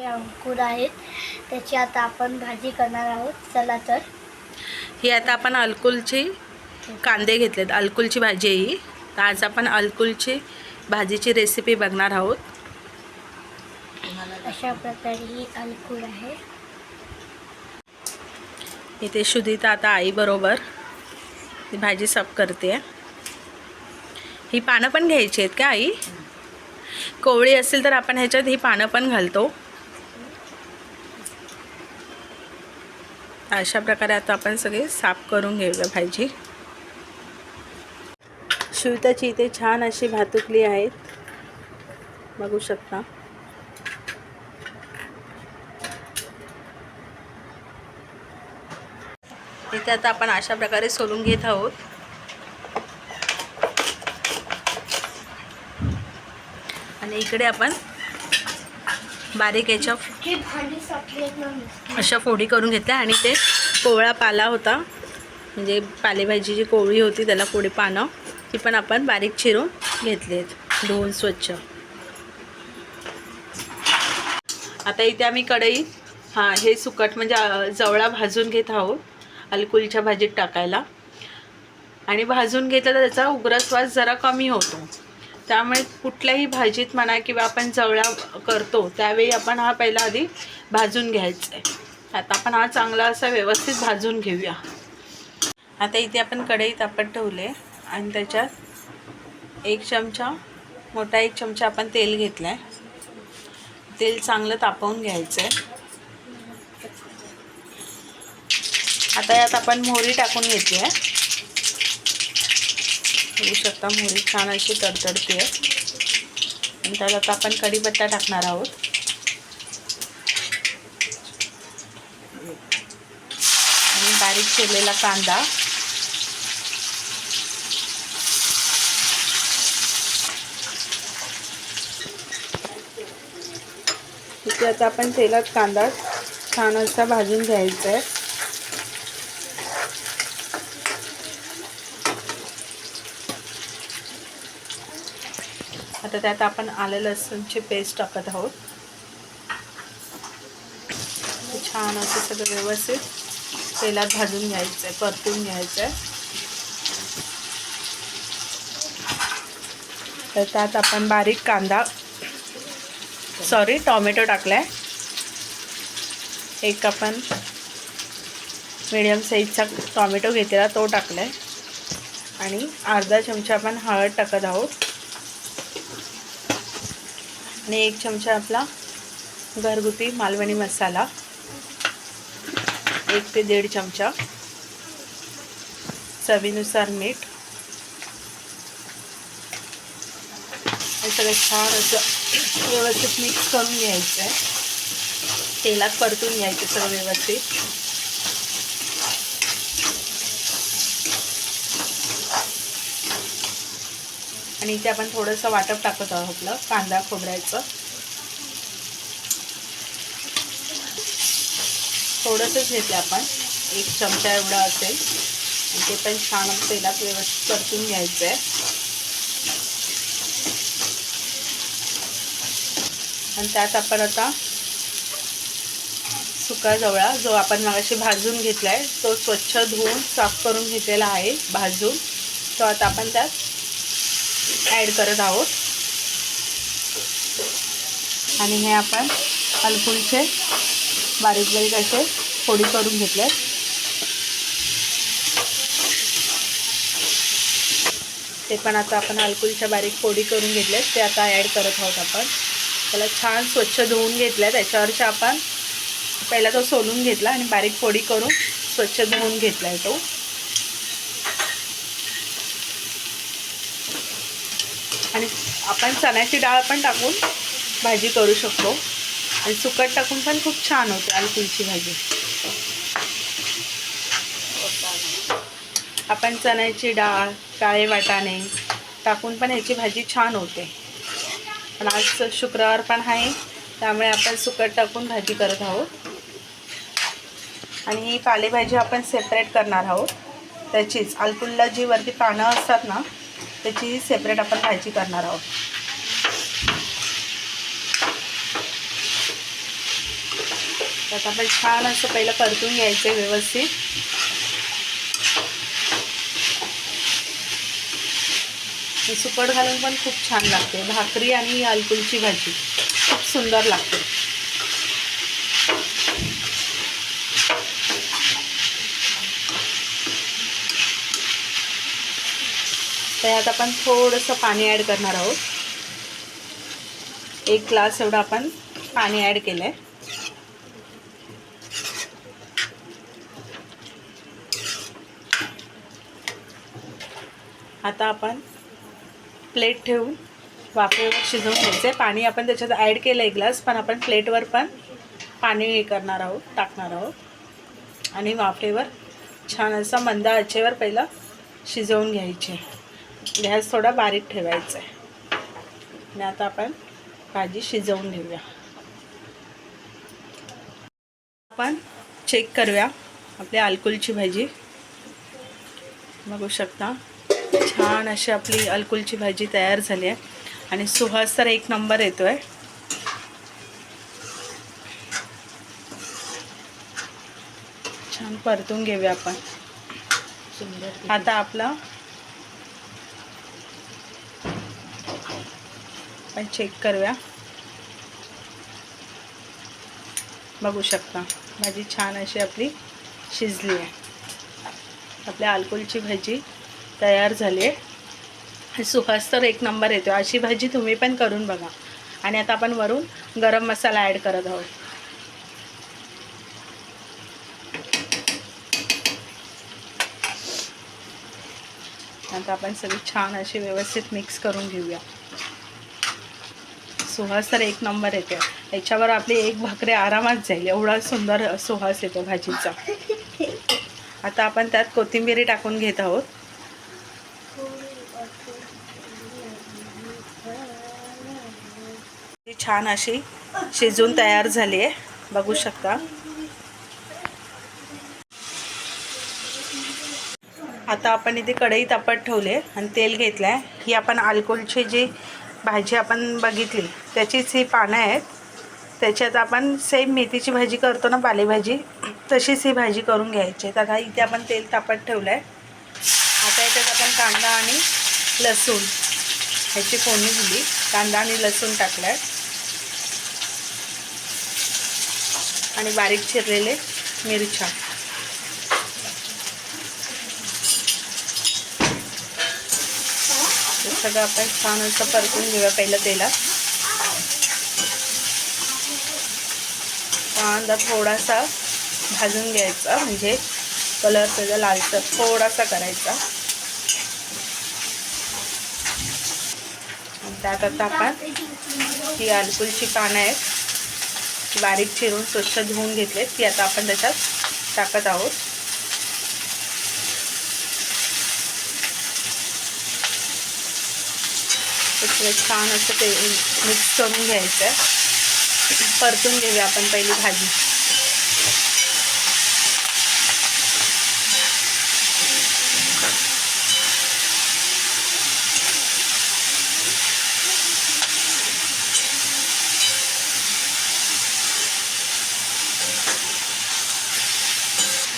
हे अंकुर आहेत. त्याची आता आपण भाजी करणार आहोत. चला तर. ही आता आपण अलकुलची कांदे घेतलेत. अलकुलची भाजी आहे ही. तर आज आपण अलकुलची भाजीची रेसिपी बघणार आहोत. अशा प्रकारे ही अंकुर आहे. इथे शुद्धिता आता आईबरोबर ही भाजी साफ करते ही पानं पण घ्यायची आहेत का आई? कोवळी असेल तर आपण ह्याच्यात ही पानं पण घालतो. अशा प्रकारे आता आपण सगळे साफ करून घेऊया भाजी. शिवताची इथे छान अशी भातुकली आहेत. बघू शकता. इथे आता आपण अशा प्रकारे सोलून घेत आहोत. आणि इकडे आपण बारीक याच्या अशा फोडी करून घेतल्या आणि ते कोवळा पाला होता. म्हणजे पालेभाजी जी कोवळी होती त्याला कोळी पानं ती पण आपण बारीक चिरून घेतली आहेत धुवून स्वच्छ. आता इथे आम्ही कढई हां हे सुकट म्हणजे जवळा भाजून घेत आहोत अलकुलच्या भाजीत टाकायला. आणि भाजून घेतलं तर त्याचा उग्र स्वास जरा कमी होतो. त्यामुळे कुठल्याही भाजीत म्हणा किंवा आपण जवळा करतो त्यावेळी आपण हा पहिला आधी भाजून घ्यायचा आहे आता आपण हा चांगला असा व्यवस्थित भाजून घेऊया. आता इथे आपण कढईत आपण ठेवले आणि त्याच्यात एक चमचा मोठा एक चमचा आपण तेल घेतला आहे तेल चांगलं तापवून घ्यायचं आहे आता यात आपण मोहरी टाकून घेतली आहे बघू शकता. मोहरी छान अशी तडतडते आहे. आणि त्यात आता आपण कढीपत्ता टाकणार आहोत. आणि बारीक चिरलेला कांदा. इथे आता आपण तेलात कांदा छान असा भाजून घ्यायचा आहे. आता त्यात आपण आलं लसूणची पेस्ट टाकत आहोत. छान असं सगळं व्यवस्थित तेलात भाजून घ्यायचं आहे परतून घ्यायचं आहे तर त्यात आपण बारीक कांदा सॉरी टॉमॅटो टाकला आहे एक आपण मिडियम साईजचा टॉमॅटो घेतलेला तो टाकला आहे आणि अर्धा चमचा आपण हळद टाकत आहोत. आणि एक चमचा आपला घरगुती मालवणी मसाला. एक ते दीड चमचा चवीनुसार मीठ. हे सगळं छान असं व्यवस्थित मिक्स करून घ्यायचं आहे तेलात परतून घ्यायचं सगळं व्यवस्थित. आणि इथे आपण थोडंसं वाटप टाकत आहोत आपलं कांदा खोबऱ्याचं. थोडंसंच घेतलं आपण. एक चमचा एवढा असेल. ते पण छान तेलात व्यवस्थित परतून घ्यायचं आहे आणि त्यात आपण आता सुका जवळा जो आपण मगाशी भाजून घेतला आहे तो स्वच्छ धुवून साफ करून घेतलेला आहे भाजून. तो आता आपण त्यात ॲड करत आहोत. आणि हे आपण अलफुलचे बारीक बारीक असे फोडी करून घेतले ते पण आता आपण अलकुलच्या बारीक फोडी करून घेतल्यात ते आता ॲड करत आहोत आपण. त्याला छान स्वच्छ धुवून घेतल्या त्याच्यावरच्या आपण पहिला तो सोलून घेतला आणि बारीक फोडी करून स्वच्छ धुवून घेतला आहे तो आणि आपण चण्याची डाळ पण टाकून भाजी करू शकतो. आणि सुकट टाकून पण खूप छान होते अलकुलची भाजी. आपण चण्याची डाळ काळे वाटाणे टाकून पण ह्याची भाजी छान होते. पण आज शुक्रवार पण आहे त्यामुळे आपण सुकट टाकून भाजी करत आहोत. आणि ही पालेभाजी आपण सेपरेट करणार आहोत. त्याचीच अलकुलला जी वरती पानं असतात ना त्याची सेपरेट आपण भाजी करणार आहोत. त्यात आपण छान असं पहिलं परतून घ्यायचं व्यवस्थित. हे सुकट घालून पण खूप छान लागते. भाकरी आणि अलकुलची भाजी खूप सुंदर लागते. त्यात आपण थोडंसं पाणी ॲड करणार आहोत. एक ग्लास एवढं आपण पाणी ॲड केलं आहे. आता आपण प्लेट ठेवून वाफेवर शिजवून घ्यायचं आहे. पाणी आपण त्याच्यात ॲड केलं आहे ग्लास पण आपण प्लेटवर पण पाणी हे करणार आहोत टाकणार आहोत. आणि वाफेवर छान असं मंद आचेवर पहिलं शिजवून घ्यायचे. गॅस थोडा बारीक ठेवायचा आहे. आणि आता आपण भाजी शिजवून घेऊया. आपण चेक करूया आपल्या अलकुलची भाजी. बघू शकता. छान अशी आपली अलकुलची भाजी तयार झाली आहे. आणि सुहास तर एक नंबर येतो आहे छान परतून घेऊया आपण. सुंदर. आता आपला आपण चेक करूया. बघू शकता. भाजी छान अशी आपली शिजली आहे. आपल्या अलकुलची भाजी तयार झाली आहे. सुहास तर एक नंबर येतो. अशी भाजी तुम्ही पण करून बघा. आणि आता आपण वरून गरम मसाला ॲड करत आहोत. आता आपण सगळी छान अशी व्यवस्थित मिक्स करून घेऊया. सुहास तर एक नंबर येते. याच्यावर आपली एक भाकरी आरामात जाईल. एवढा सुंदर सुहास येतो भाजीचा. आता आपण त्यात कोथिंबिरी टाकून घेत आहोत. छान अशी शिजून तयार झाली आहे. बघू शकता. आता आपण इथे कढई तापत ठेवले आणि तेल घेतलं आहे ही आपण अल्कोलचे जी भाजी आपण बघितली. त्याचीच ही पानं आहेत. त्याच्यात आपण सेम मेथीची भाजी करतो ना पालेभाजी. तशीच ही भाजी करून घ्यायची आहे. तर आता इथे आपण तेल तापत ठेवलं आहे आता याच्यात आपण कांदा आणि लसूण. ह्याची फोडणी दिली. कांदा आणि लसूण टाकला आहे आणि बारीक चिरलेले मिरच्या. सगळं आपण छान असं परतून घेऊया पहिलं तेलात. कांदा थोडासा भाजून घ्यायचा म्हणजे कलर त्याचा लालचा थोडासा करायचा. त्यात आता आपण ही अलकुलची पानं आहेत ती बारीक चिरून स्वच्छ धुवून घेतलेत ती आता आपण त्याच्यात टाकत आहोत. त्याच्यात छान असं ते मिक्स करून घ्यायचं. आहे परतून घेऊया आपण पहिली भाजी.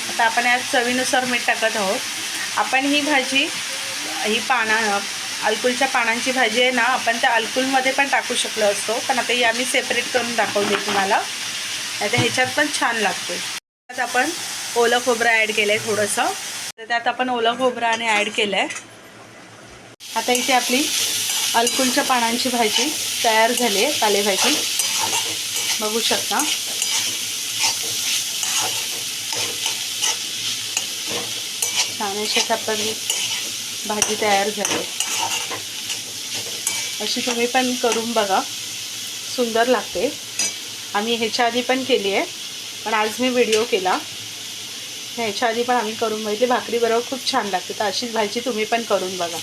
आता आपण यात चवीनुसार मीठ टाकत आहोत. आपण ही भाजी ही पाना अलकुलच्या पानांची भाजी आहे ना आपण त्या अलकुलमध्ये पण टाकू शकलो असतो. पण आता ही आम्ही सेपरेट करून दाखवली तुम्हाला. आता ह्याच्यात पण छान लागते. त्यात आपण ओलं खोबरं ॲड केलं आहे थोडंसं. तर त्यात आपण ओलं खोबरं आणि ॲड केलं आहे आता इथे आपली अलकुलच्या पानांची भाजी तयार झाली आहे पालेभाजी. बघू शकता. छान अशी आपण भाजी तयार झाली अशी तुम्ही पण करून बघा. सुंदर लागते. आम्ही ह्याच्या आधी पण केली आहे. पण आज मी व्हिडिओ केला. ह्याच्या आधी पण आम्ही करून बघितली. भाकरीबरोबर खूप छान लागते. तर अशीच भाजी तुम्ही पण करून बघा.